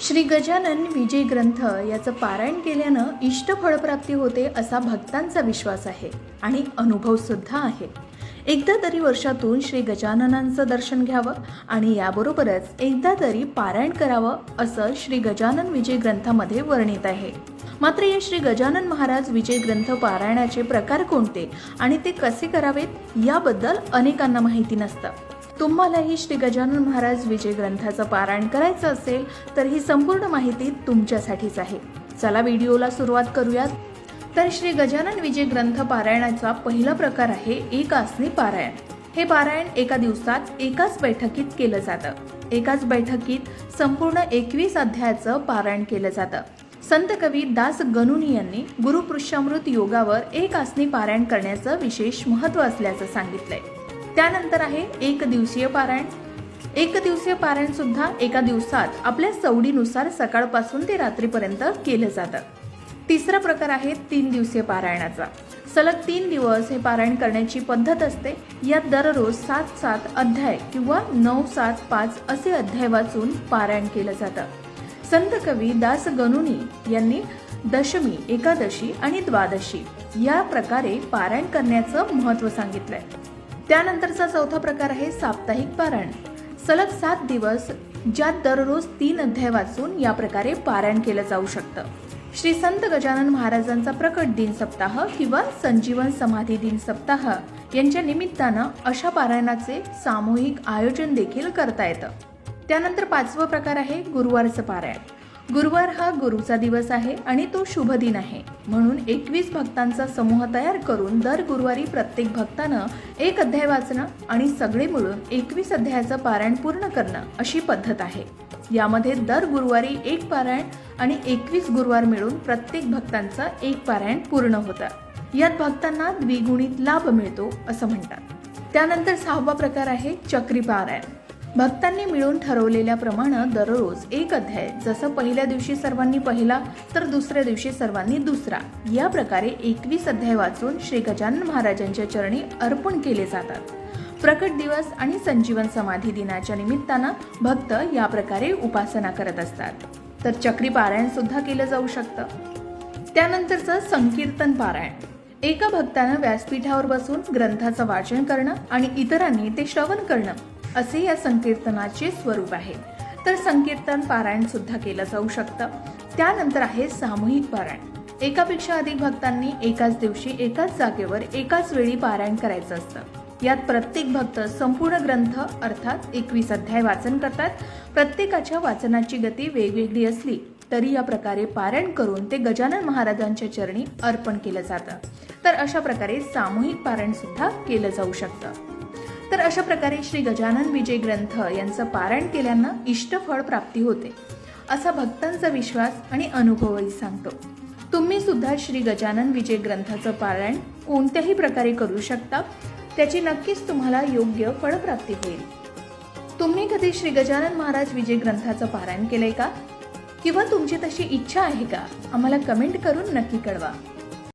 श्री गजानन विजय ग्रंथ याचं पारायण केल्यानं इष्ट फळप्राप्ती होते असा भक्तांचा विश्वास आहे आणि अनुभव सुद्धा आहे. एकदा तरी वर्षातून श्री गजाननांचं दर्शन घ्यावं आणि याबरोबरच एकदा तरी पारायण करावं असं श्री गजानन विजय ग्रंथामध्ये वर्णित आहे. मात्र या श्री गजानन महाराज विजय ग्रंथ पारायणाचे प्रकार कोणते आणि ते कसे करावेत याबद्दल अनेकांना माहिती नसतं. तुम्हालाही श्री गजानन महाराज विजय ग्रंथाचं पारायण करायचं असेल तर ही संपूर्ण माहिती तुमच्यासाठीच आहे. चला व्हिडिओला सुरुवात करूयात. तर श्री गजानन विजय ग्रंथ पारायणाचा पहिला प्रकार आहे एक आसनी पारायण. हे पारायण एका दिवसात एकाच बैठकीत केलं जातं. एकाच बैठकीत संपूर्ण एकवीस अध्यायाचं पारायण केलं जातं. संत कवी दास गनुनी यांनी गुरुपृष्ठामृत योगावर एक आसनी पारायण करण्याचं विशेष महत्त्व असल्याचं सांगितलंय. त्यानंतर आहे एक दिवसीय पारायण. एक दिवसीय पारायण सुद्धा एका दिवसात आपल्या सवडीनुसार सकाळपासून ते रात्रीपर्यंत केलं जातं. तिसरा प्रकार आहे तीन दिवसीय पारायणाचा. सलग तीन दिवस हे पारायण करण्याची पद्धत असते. यात दररोज सात सात अध्याय किंवा नऊ सात पाच असे अध्याय वाचून पारायण केलं जातं. संत कवी दास गणुनी यांनी दशमी एकादशी आणि द्वादशी या प्रकारे पारायण करण्याचं महत्त्व सांगितलंय. त्यानंतरचा चौथा प्रकार आहे साप्ताहिक पारायण. सलग सात दिवस ज्यात दररोज तीन अध्याय वाचून या प्रकारे पारायण केलं जाऊ शकतं. श्री संत गजानन महाराजांचा प्रकट दिन सप्ताह किंवा संजीवन समाधी दिन सप्ताह यांच्या निमित्तानं अशा पारायणाचे सामूहिक आयोजन देखील करता येतं. त्यानंतर पाचवा प्रकार आहे गुरुवारचं पारायण. गुरुवार हा गुरुचा दिवस आहे आणि तो शुभ दिन आहे. म्हणून एकवीस भक्तांचा समूह तयार करून दर गुरुवारी प्रत्येक भक्तानं एक अध्याय वाचणं आणि सगळे मिळून एकवीस अध्यायाचं पारायण पूर्ण करणं अशी पद्धत आहे. यामध्ये दर गुरुवारी एक पारायण आणि एकवीस गुरुवार मिळून प्रत्येक भक्तांचं एक पारायण पूर्ण होतं. यात भक्तांना द्विगुणित लाभ मिळतो असं म्हणतात. त्यानंतर सहावा प्रकार आहे चक्री पारायण. भक्तांनी मिळून ठरवलेल्याप्रमाणे दररोज एक अध्याय जसं पहिल्या दिवशी सर्वांनी पहिला तर दुसऱ्या दिवशी सर्वांनी दुसरा. या प्रकारे एकवीस अध्याय वाचून श्री गजानन महाराजांच्या चरणी अर्पण केले जातात. प्रकट दिवस आणि संजीवन समाधी दिनाच्या निमित्तानं भक्त या प्रकारे उपासना करत असतात. तर चक्री पारायण सुद्धा केलं जाऊ शकतं. त्यानंतरचं संकीर्तन पारायण. एका भक्तानं व्यासपीठावर बसून ग्रंथाचं वाचन करणं आणि इतरांनी ते श्रवण करणं. असे या संकीर्तनाचे स्वरूप आहे. तर संकीर्तन पारायण सुद्धा केलं जाऊ शकतं. त्यानंतर आहे सामूहिक पारायण. एकापेक्षा अधिक भक्तांनी एकाच दिवशी एकाच जागेवर एकाच वेळी पारायण करायचं असतं. यात प्रत्येक भक्त संपूर्ण ग्रंथ अर्थात एकवीस अध्याय वाचन करतात. प्रत्येकाच्या वाचनाची गती वेगवेगळी असली तरी या प्रकारे पारायण करून ते गजानन महाराजांच्या चरणी अर्पण केलं जातं. तर अशा प्रकारे सामूहिक पारायण सुद्धा केलं जाऊ शकतं. तर अशा प्रकारे श्री गजानन विजय ग्रंथ यांचं पारायण केल्यानं इष्टफळ प्राप्ती होते. असा भक्तांचा विश्वास आणि अनुभवही सांगतो. तुम्ही सुद्धा श्री गजानन विजय ग्रंथाचं पारायण कोणत्याही प्रकारे करू शकता त्याची नक्कीच तुम्हाला योग्य फळप्राप्ती होईल. तुम्ही कधी श्री गजानन महाराज विजय ग्रंथाचं पारायण केलंय का? किंवा तुमची तशी इच्छा आहे का? आम्हाला कमेंट करून नक्की कळवा.